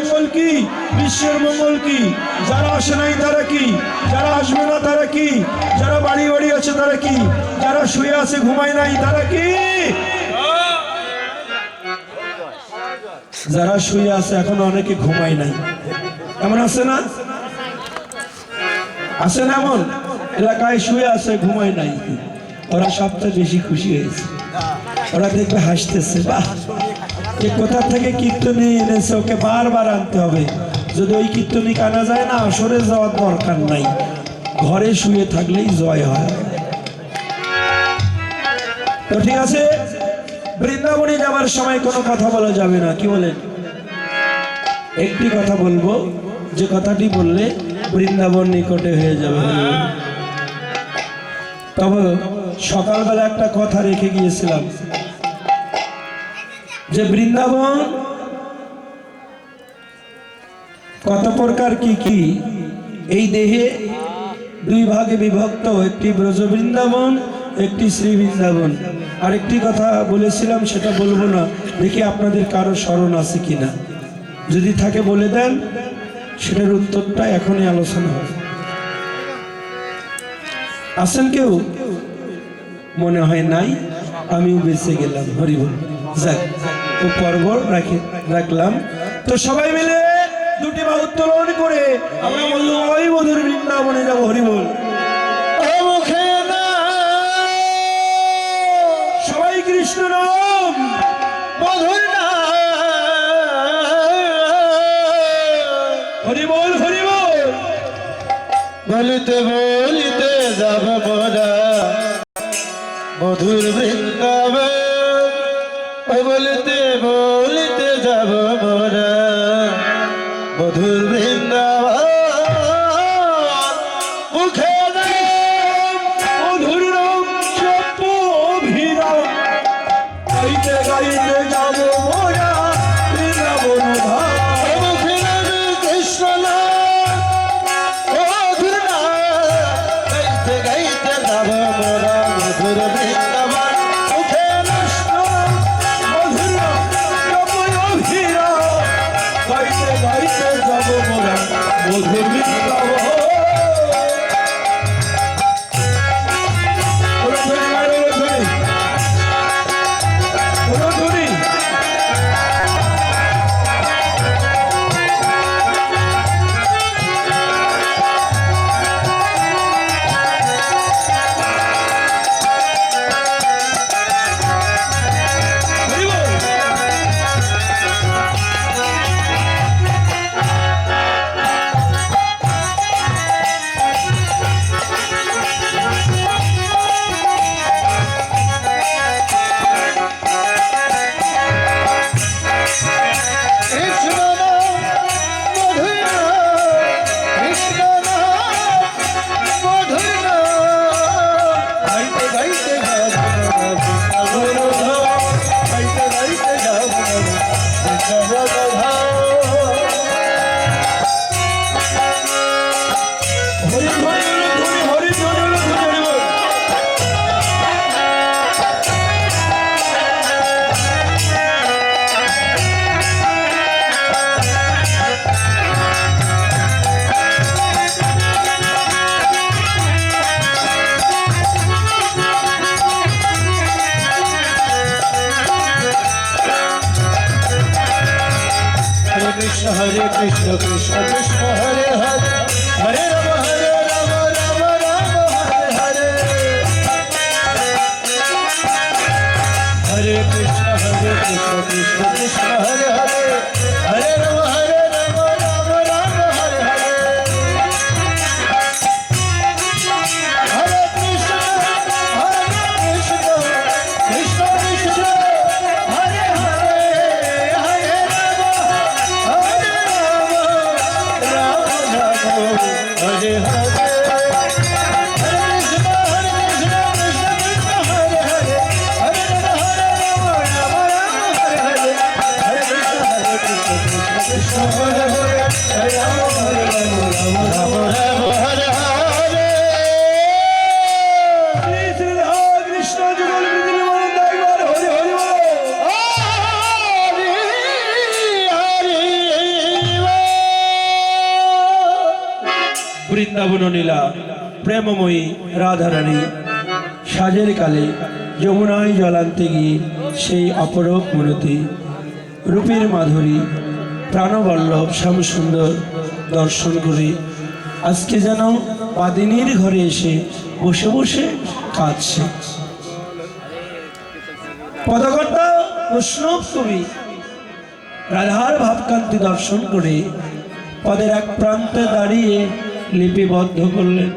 মঙ্গল কি? বিশ্বের মঙ্গল কি? যারা আসে নাই তারা কি? যারা আসবে না তারা কি? যারা বাড়ি বাড়ি আছে তারা কি? যারা শুয়ে আছে, ঘুমায় নাই তারা কি? যারা শুয়ে আছে, এখন অনেকে ঘুমায় নাই। এমন আছে না? আছে না এমন? এলাকায় শুয়ে আছে, ঘুমায় নাই। ওরা সবচেয়ে বেশি খুশি হয়েছে। ওরা দেখবে হাসতেছে, বাহ! যে কোথা থেকে কীর্তনী এনেছে, ওকে বারবার আনতে হবে। যদি ওই কীর্তনী কানা যায় না, আসরে যাওয়ার দরকার নাই। ঘরে শুয়ে থাকলেই জয় হয়। তো ঠিক আছে? বৃন্দাবনে যাওয়ার সময় কোনো কথা বলা যাবে না, কি বলেন? একটি কথা বলব, যে কথাটি বললে বৃন্দাবন নিকটে হয়ে যাবে। তবে সকালবেলা একটা কথা রেখে গিয়েছিলাম। যে বৃন্দাবন, কত প্রকার কি কি, এই দেহে দুই ভাগে বিভক্ত, একটি ব্রজ বৃন্দাবন, একটি শ্রী বৃন্দাবন। আরেকটি কথা বলেছিলাম, সেটা বলব না, দেখি আপনাদের কারও স্মরণ আছে কিনা। যদি থাকে বলে দেন, সেটার উত্তরটা এখনই আলোচনা হবে। আছেন কেউ? মনে হয় নাই, আমিও বেঁচে গেলাম হরিবল যাক। পর্ব রাখি রাখলাম। তো সবাই মিলে দুটি বা উত্তোলন করে আমরা ওই মধুর বৃন্দাবনে যাব হরিবল সবাই কৃষ্ণ নাম। মধুর হরিবল হরিবল বলিতে বলিতে যাব মোরা মধুর বৃন্দাবন। বলিতে বলিতে যাব মোরা। মধুর বৃন্দাবন, মুখে মধুর অভিরাম। গাইতে গাইতে যাব মোরা বৃন্দাবন ধাম। মুখে নামে মধুর কৃষ্ণ কৃষ্ণ হরে প্রেমময়ী রাধারানী, সাজের কালে যমুনায় জলান্তে গিয়ে সেই অপরূপ মূরতি, রূপের মাধুরী, প্রাণবল্লভ শ্যামসুন্দর দর্শন করে আজকে যেন বাদিনীর ঘরে এসে বসে বসে কাঁদছে। পদকর্তা বৈষ্ণব কবি রাধার ভাবকান্তি দর্শন করে পদের এক প্রান্তে দাঁড়িয়ে লিপিবদ্ধ করলেন।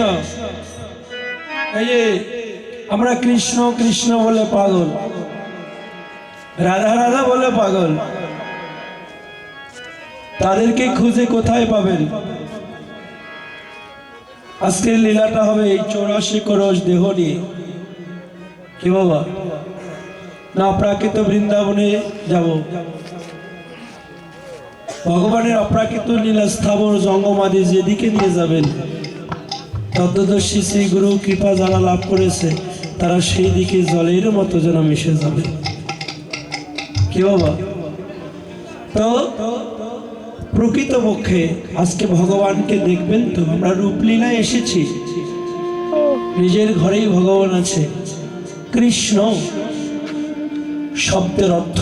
কৃষ্ণ এই আমরা কৃষ্ণ কৃষ্ণ বলে পাগল। রাধা রাধা বলে পাগল। তাদেরকে খুঁজে কোথায় পাবেন? আজকের লীলাটা হবে এই চৌরাশি করস দেহ নিয়ে। কি বাবা? না অপ্রাকৃত বৃন্দাবনে যাব। ভগবানের অপ্রাকৃত লীলা স্থাবর জঙ্গমাদি যেদিকে নিয়ে যাবেন। তত্ত্বদর্শী শ্রী গুরু কৃপা যারা লাভ করেছে, তারা সেই দিকে জলের মতো যেন মিশে যাবে। কি বাবা? তো প্রকৃতপক্ষে আজকে ভগবানকে দেখবেন তো, আমরা রূপলীলায় এসেছি। নিজের ঘরেই ভগবান আছে। কৃষ্ণ শব্দের অর্থ